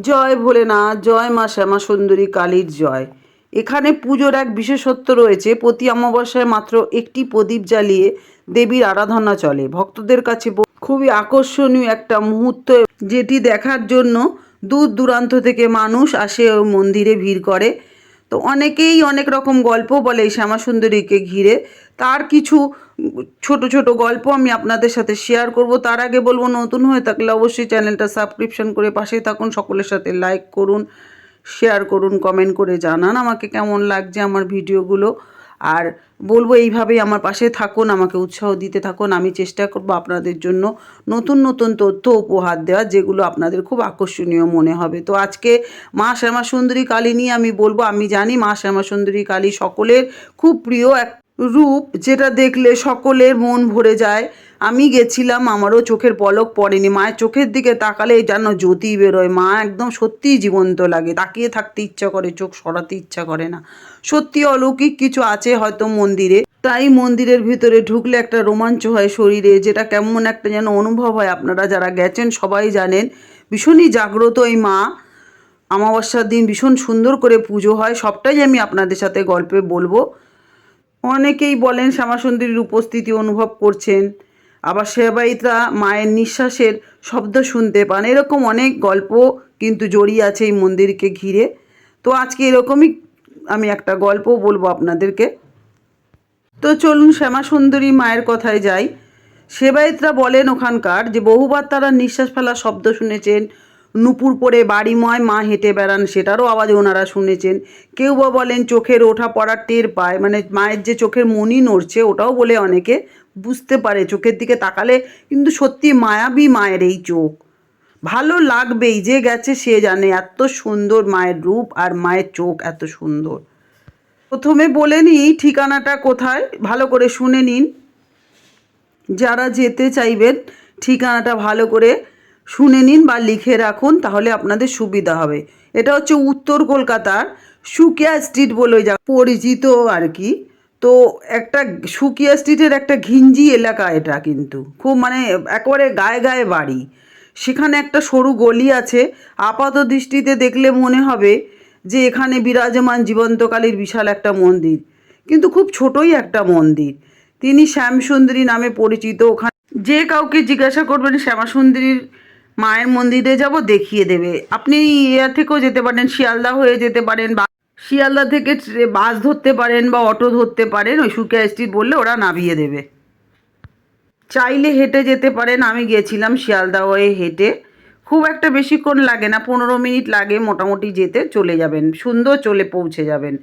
জয় ভোলেনাথ, জয় মা শ্যামা সুন্দরী, কালীর জয়। এখানে পুজোর এক বিশেষত্ব রয়েছে, প্রতি অমাবস্যায় মাত্র একটি প্রদীপ জ্বালিয়ে দেবীর আরাধনা চলে। ভক্তদের কাছে খুবই আকর্ষণীয় একটা মুহূর্ত, যেটি দেখার জন্য দূর দূরান্ত থেকে মানুষ আসে মন্দিরে ভিড় করে। তো অনেকেই অনেক রকম গল্প বলে এই শ্যামা সুন্দরীকে ঘিরে। তার কিছু ছোট ছোট গল্প আমি আপনাদের সাথে শেয়ার করব। তার আগে বলব, নতুন হয়ে থাকলে অবশ্যই চ্যানেলটা সাবস্ক্রিপশন করে পাশে থাকুন, সকলের সাথে লাইক করুন শেয়ার করুন কমেন্ট করে জানান আমাকে কেমন লাগছে আমার ভিডিওগুলো। আর বলব, এইভাবেই আমার পাশে থাকুন, আমাকে উৎসাহ দিতে থাকুন। আমি চেষ্টা করব আপনাদের জন্য নতুন নতুন তথ্য উপহার দেওয়া, যেগুলো আপনাদের খুব আকর্ষণীয় মনে হবে। তো আজকে মা শ্যামা সুন্দরী কালী নিয়ে আমি বলব, আমি জানি মা শ্যামা সুন্দরী কালী সকলের খুব প্রিয় এক রূপ যেটা দেখলে সকলের মন ভরে যায়। আমি গেছিলাম, আমারও চোখের পলক পড়েনি। মায়ের চোখের দিকে তাকালে যেন জ্যোতি বেরোয়। মা একদম সত্যিই জীবন্ত লাগে। তাকিয়ে থাকতে ইচ্ছা করে, চোখ সরাতে ইচ্ছা করে না। সত্যি অলৌকিক কিছু আছে হয়তো মন্দিরে। তাই মন্দিরের ভিতরে ঢুকলে একটা রোমাঞ্চ হয় শরীরে, যেটা কেমন একটা যেন অনুভব হয়। আপনারা যারা গেছেন সবাই জানেন, ভীষণই জাগ্রত এই মা। অমাবস্যার দিন ভীষণ সুন্দর করে পুজো হয়। সবটাই আমি আপনাদের সাথে গল্পে বলব। অনেকেই বলেন শ্যামাসুন্দরীর উপস্থিতি অনুভব করছেন। আবার সেবায়িতরা মায়ের নিঃশ্বাসের শব্দ শুনতে পান। এরকম অনেক গল্প কিন্তু জড়িয়ে আছে এই মন্দিরকে ঘিরে। তো আজকে এরকমই আমি একটা গল্প বলব আপনাদেরকে। তো চলুন শ্যামাসুন্দরী মায়ের কথায় যাই। সেবায়িতরা বলেন ওখানকার যে বহুবার তারা নিঃশ্বাস ফেলার শব্দ শুনেছেন নুপুর পরে বাড়িময় মা হেঁটে বেড়ান, সেটারও আওয়াজ ওনারা শুনেছেন। কেউ বা বলেন চোখের ওঠা পড়ার টের পায় মানে মায়ের যে চোখের মনি নড়ছে, ওটাও বলে অনেকে বুঝতে পারে, চোখের দিকে তাকালে কিন্তু সত্যি মায়াবী মায়ের এই চোখ। ভালো লাগবেই, যে গেছে সে জানে, এত সুন্দর মায়ের রূপ আর মায়ের চোখ এত সুন্দর। প্রথমে বলে নিই, ঠিকানাটা কোথায়, ভালো করে শুনে নিন। যারা যেতে চাইবেন, ঠিকানাটা ভালো করে শুনে নিন বা লিখে রাখুন, তাহলে আপনাদের সুবিধা হবে। এটা হচ্ছে উত্তর কলকাতার সুকিয়া স্ট্রিট বলে যা পরিচিত আর কি। তো একটা সুকিয়া স্ট্রিটের একটা ঘিঞ্জি এলাকা এটা কিন্তু। খুব মানে একেবারে গায়ে গায়ে বাড়ি। সেখানে একটা সরু গলি আছে। আপাত দৃষ্টিতে দেখলে মনে হবে যে এখানে বিরাজমান জীবন্তকালীর বিশাল একটা মন্দির। কিন্তু খুব ছোটই একটা মন্দির। তিনি শ্যামসুন্দরী নামে পরিচিত। ওখানে যে কাউকে জিজ্ঞাসা করবেন শ্যামাসুন্দরীর মায়ের মন্দিরে যাব, দেখিয়ে দেবে। আপনি ইয়া থেকেও যেতে পারেন, শিয়ালদা হয়ে যেতে পারেন বা শিয়ালদা থেকে বাস ধরতে পারেন বা অটো ধরতে পারেন, ওই সুকিয়া স্ট্রিট বললে ওরা নামিয়ে দেবে। চাইলে হেঁটে যেতে পারেন, আমি গিয়েছিলাম শিয়ালদা হয়ে হেঁটে। খুব একটা বেশিক্ষণ লাগে না, পনেরো মিনিট লাগে মোটামুটি যেতে, চলে যাবেন, সুন্দর চলে পৌঁছে যাবেন।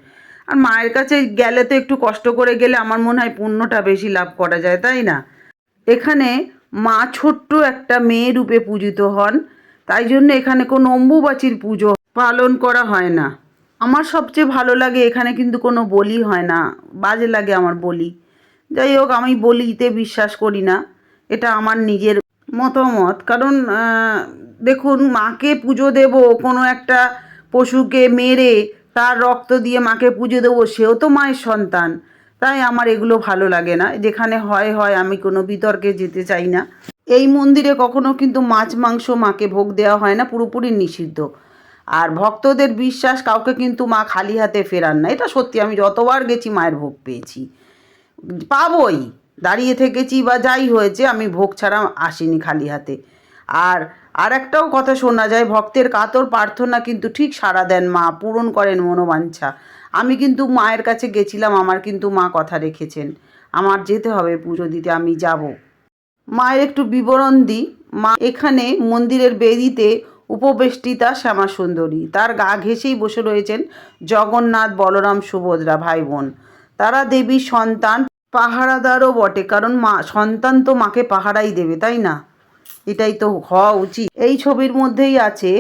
আর মায়ের কাছে গেলে তো একটু কষ্ট করে গেলে আমার মনে হয় পুণ্যটা বেশি লাভ করা যায়, তাই না? এখানে মা ছোট্ট একটা মেয়ে রূপে পূজিত হন। তাই জন্য এখানে কোনো অম্বুবাচীর পুজো পালন করা হয় না। আমার সবচেয়ে ভালো লাগে এখানে কিন্তু কোনো বলি হয় না। বাজে লাগে আমার বলি। যাই হোক, আমি বলিতে বিশ্বাস করি না। এটা আমার নিজের মতামত। কারণ দেখুন, মাকে পুজো দেব, কোনো একটা পশুকে মেরে তার রক্ত দিয়ে মাকে পুজো দেবো, সেও তো মায়ের সন্তান। তাই আমার এগুলো ভালো লাগে না। যেখানে হয় হয়, আমি কোনো বিতর্কে যেতে চাই না। এই মন্দিরে কখনো কিন্তু মাছ, মাংস মাকে ভোগ দেওয়া হয় না, পুরোপুরি নিষিদ্ধ। আর ভক্তদের বিশ্বাস, কাউকে কিন্তু মা খালি হাতে ফেরান না। এটা সত্যি, আমি যতবার গেছি, মায়ের ভোগ পেয়েছি। পাবই, দাঁড়িয়ে থেকেছি বা যাই হয়েছে, আমি ভোগ ছাড়া আসিনি খালি হাতে। আর আর একটাও কথা শোনা যায়, ভক্তের কাতর প্রার্থনা কিন্তু ঠিক সাড়া দেন মা, পূরণ করেন মনোবাঞ্ছা। আমি কিন্তু মায়ের কাছে গেছিলাম, আমার কিন্তু মা কথা রেখেছেন। আমার যেতে হবে পুজো দিতে, আমি যাব। মায়ের একটু বিবরণ দিই। মা এখানে মন্দিরের বেদিতে উপবেষ্টিতা শ্যামা সুন্দরী তার গা ঘেঁষেই বসে রয়েছেন জগন্নাথ, বলরাম, সুভদ্রা ভাই বোন তারা দেবীর সন্তান, পাহারাদারও বটে, কারণ মা, সন্তান তো মাকে পাহারাই দেবে, তাই না? এটাই তো হওয়া উচিত। এই ছবির মধ্যেই আছে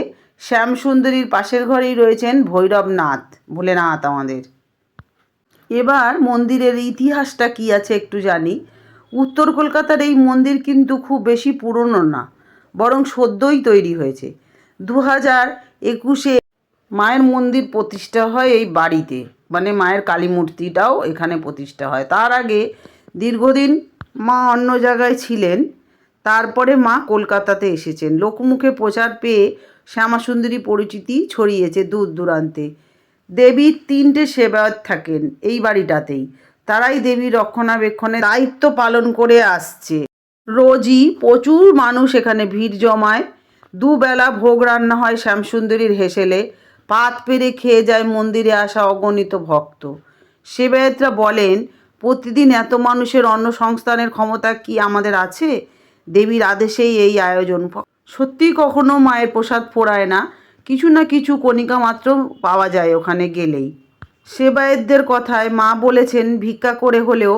শ্যাম সুন্দরীর পাশের ঘরেই রয়েছেন ভৈরবনাথ, ভোলেনাথ আমাদের। এবার মন্দিরের ইতিহাসটা কি আছে একটু জানি। উত্তর কলকাতার এই মন্দির কিন্তু খুব বেশি পুরনো না, বরং সদ্যই তৈরি হয়েছে। দু হাজার একুশে মায়ের মন্দির প্রতিষ্ঠা হয় এই বাড়িতে মানে মায়ের কালী মূর্তিটাও এখানে প্রতিষ্ঠা হয়। তার আগে দীর্ঘদিন মা অন্য জায়গায় ছিলেন তারপরে মা কলকাতাতে এসেছেন। লোকমুখে প্রচার পেয়ে শ্যামাসুন্দরী পরিচিতি ছড়িয়েছে দূর দূরান্তে। দেবীর তিনটে সেবায়ত থাকেন এই বাড়িটাতেই। তারাই দেবীর রক্ষণাবেক্ষণে দায়িত্ব পালন করে আসছে। রোজই প্রচুর মানুষ এখানে ভিড় জমায়। দুবেলা ভোগ রান্না হয় শ্যামসুন্দরীর হেসেলে। পাত পেরে খেয়ে যায় মন্দিরে আসা অগণিত ভক্ত। সেবায়তরা বলেন, প্রতিদিন এত মানুষের অন্ন সংস্থানের ক্ষমতা কি আমাদের আছে? দেবীর আদেশেই এই আয়োজন। সত্যি কখনো মায়ের প্রসাদ ফোরায় না। কিছু না কিছু কণিকা মাত্র পাওয়া যায় ওখানে গেলেই। সেবায়েতদের কথায় মা বলেছেন, ভিক্ষা করে হলেও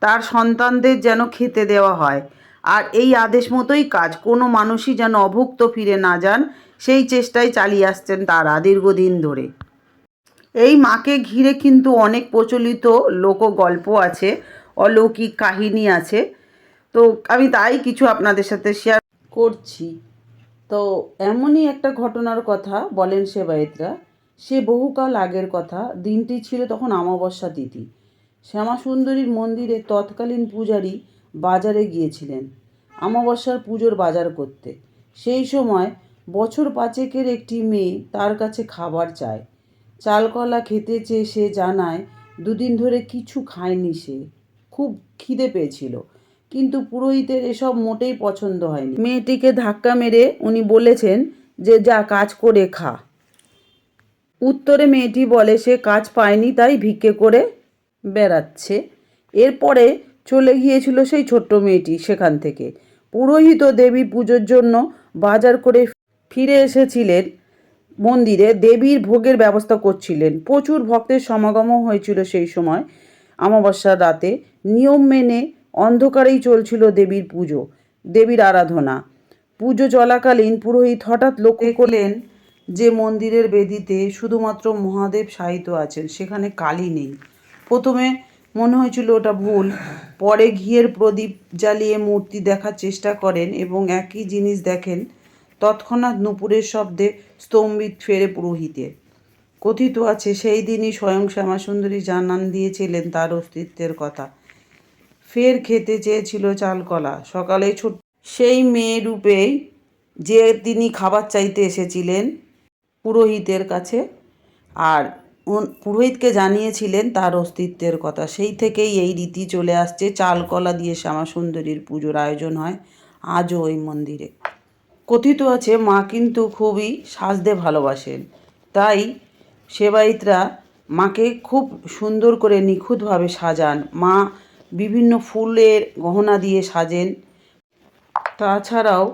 তার সন্তানদের যেন খেতে দেওয়া হয়। আর এই আদেশ মতোই কাজ। কোনো মানুষই যেন অভুক্ত ফিরে না যান, সেই চেষ্টাই চালিয়ে আসছেন তারা দীর্ঘদিন ধরে। এই মাকে ঘিরে কিন্তু অনেক প্রচলিত লোকগল্প আছে, অলৌকিক কাহিনী আছে। তো আমি তাই কিছু আপনাদের সাথে শেয়ার করছি। তো এমনই একটা ঘটনার কথা বলেন সেবায়েতরা সে বহুকাল আগের কথা, দিনটি ছিল তখন অমাবস্যা তিথি। শ্যামাসুন্দরীর মন্দিরে তৎকালীন পূজারী বাজারে গিয়েছিলেন, অমাবস্যার পুজোর বাজার করতে। সেই সময় বছর পাঁচেকের একটি মেয়ে তার কাছে খাবার চায়। চালকলা খেতে চেয়ে সে জানায়, দুদিন ধরে কিছু খায়নি সে। খুব খিদে পেয়েছিল। কিন্তু পুরোহিতের এসব মোটেই পছন্দ হয়নি। মেয়েটিকে ধাক্কা মেরে উনি বলেছেন যে, যা কাজ করে খা। উত্তরে মেয়েটি বলে, সে কাজ পায়নি, তাই ভিক্ষে করে বেড়াচ্ছে। এরপরে চলে গিয়েছিল সেই ছোট্ট মেয়েটি সেখান থেকে। পুরোহিত দেবী পুজোর জন্য বাজার করে ফিরে এসেছিলেন মন্দিরে। দেবীর ভোগের ব্যবস্থা করছিলেন। প্রচুর ভক্তের সমাগমও হয়েছিল সেই সময়, অমাবস্যার রাতে। নিয়ম মেনে অন্ধকারেই চলছিল দেবীর পুজো, দেবীর আরাধনা। পুজো চলাকালীন পুরোহিত হঠাৎ লক্ষ্য করলেন যে মন্দিরের বেদিতে শুধুমাত্র মহাদেব সাহিত্য আছেন, সেখানে কালী নেই। প্রথমে মনে হয়েছিল ওটা ভুল, পরে ঘিয়ের প্রদীপ জ্বালিয়ে মূর্তি দেখার চেষ্টা করেন এবং একই জিনিস দেখেন, তৎক্ষণাৎ নুপুরের শব্দে স্তম্ভিত ফেরে পুরোহিতের কথিত আছে, সেই দিনই স্বয়ং শ্যামাসুন্দরী জানান দিয়েছিলেন তার অস্তিত্বের কথা। ফের খেতে চেয়েছিল চালকলা। সকালে ছোট সেই মেয়ে রূপেই যে তিনি খাবার চাইতে এসেছিলেন পুরোহিতের কাছে আর পুরোহিতকে জানিয়েছিলেন তার অস্তিত্বের কথা। সেই থেকেই এই রীতি চলে আসছে। চালকলা দিয়ে শ্যামা সুন্দরীর পুজোর আয়োজন হয় আজও ওই মন্দিরে। কথিত আছে, মা কিন্তু খুবই সাজতে ভালোবাসেন। তাই সেবায়িতরা মাকে খুব সুন্দর করে নিখুঁতভাবে সাজান। মা বিভিন্ন ফুলের গহনা দিয়ে সাজেন। তাছাড়াও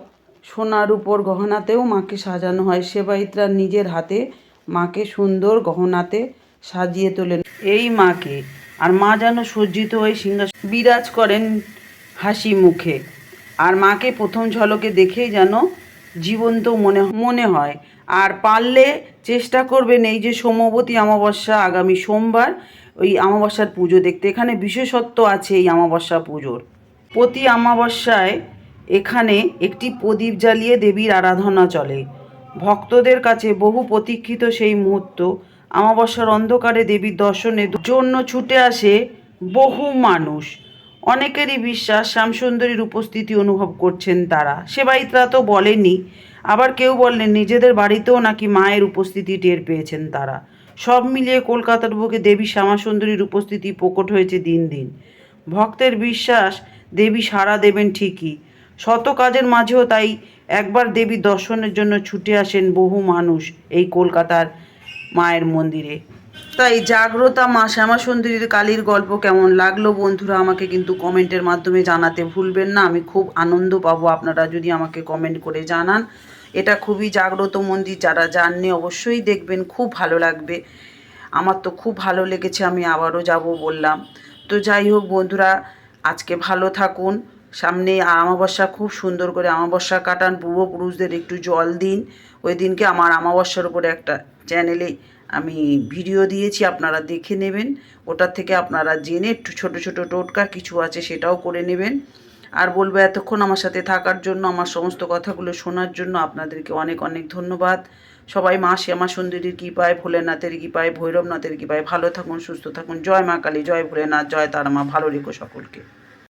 সোনার উপর গহনাতেও মাকে সাজানো হয়। সেবায়িতরা নিজের হাতে মাকে সুন্দর গহনাতে সাজিয়ে তোলেন। এই মাকে আর মা যেন সজ্জিত হয়ে সিংহাসন বিরাজ করেন হাসি মুখে। আর মাকে প্রথম ঝলকে দেখেই যেন জীবন্ত মনে মনে হয়। আর পারলে চেষ্টা করবেন এই যে সোমবতী অমাবস্যা আগামী সোমবার ওই অমাবস্যার পুজো দেখতে। এখানে বিশেষত্ব আছে এই অমাবস্যা পুজোর। প্রতি অমাবস্যায় এখানে একটি প্রদীপ জ্বালিয়ে দেবীর আরাধনা চলে। ভক্তদের কাছে বহু প্রতীক্ষিত সেই মুহূর্ত। অমাবস্যার অন্ধকারে দেবীর দর্শনের জন্য ছুটে আসে বহু মানুষ। অনেকেরই বিশ্বাস শ্যামসুন্দরীর উপস্থিতি অনুভব করছেন তারা। সেবায়িতরা তো বলেনি, আবার কেউ বললেন নিজেদের বাড়িতেও নাকি মায়ের উপস্থিতি টের পেয়েছেন তারা। সব মিলিয়ে কলকাতার বুকে দেবী শ্যামাসুন্দরীর উপস্থিতি প্রকট হয়েছে দিন দিন। ভক্তের বিশ্বাস, দেবী সাড়া দেবেন ঠিকই। শত কাজের মাঝেও তাই একবার দেবী দর্শনের জন্য ছুটে আসেন বহু মানুষ এই কলকাতার মায়ের মন্দিরে। তাই জাগ্রতা মা শ্যামাসুন্দরীর কালীর গল্প কেমন লাগল বন্ধুরা আমাকে কিন্তু কমেন্টের মাধ্যমে জানাতে ভুলবেন না। আমি খুব আনন্দ পাবো আপনারা যদি আমাকে কমেন্ট করে জানান। এটা খুবই জাগ্রত মন্দির, যারা যাননি অবশ্যই দেখবেন, খুব ভালো লাগবে। আমার তো খুব ভালো লেগেছে, আমি আবারও যাব বললাম। তো যাই হোক বন্ধুরা, আজকে ভালো থাকুন। সামনে আমাবস্যা খুব সুন্দর করে আমাবস্যা কাটান, পূর্বপুরুষদের একটু জল দিন। ওই দিনকে আমার আমাবস্যার উপরে একটা চ্যানেলে আমি ভিডিও দিয়েছি, আপনারা দেখে নেবেন। ওটার থেকে আপনারা জেনে একটু ছোটো ছোটো টোটকা কিছু আছে সেটাও করে নেবেন। আর বলব এতক্ষণ আমার সাথে থাকার জন্য, আমার সমস্ত কথাগুলো শোনার জন্য আপনাদেরকে অনেক অনেক ধন্যবাদ। সবাই মা শ্যামা সুন্দরীর কৃপায়, ভোলেনাথের কৃপায়, ভৈরবনাথের কৃপায় ভালো থাকুন, সুস্থ থাকুন। জয় মা কালী, জয় ভোলেনাথ, জয় তারা মা, ভালো রেখো সকলকে।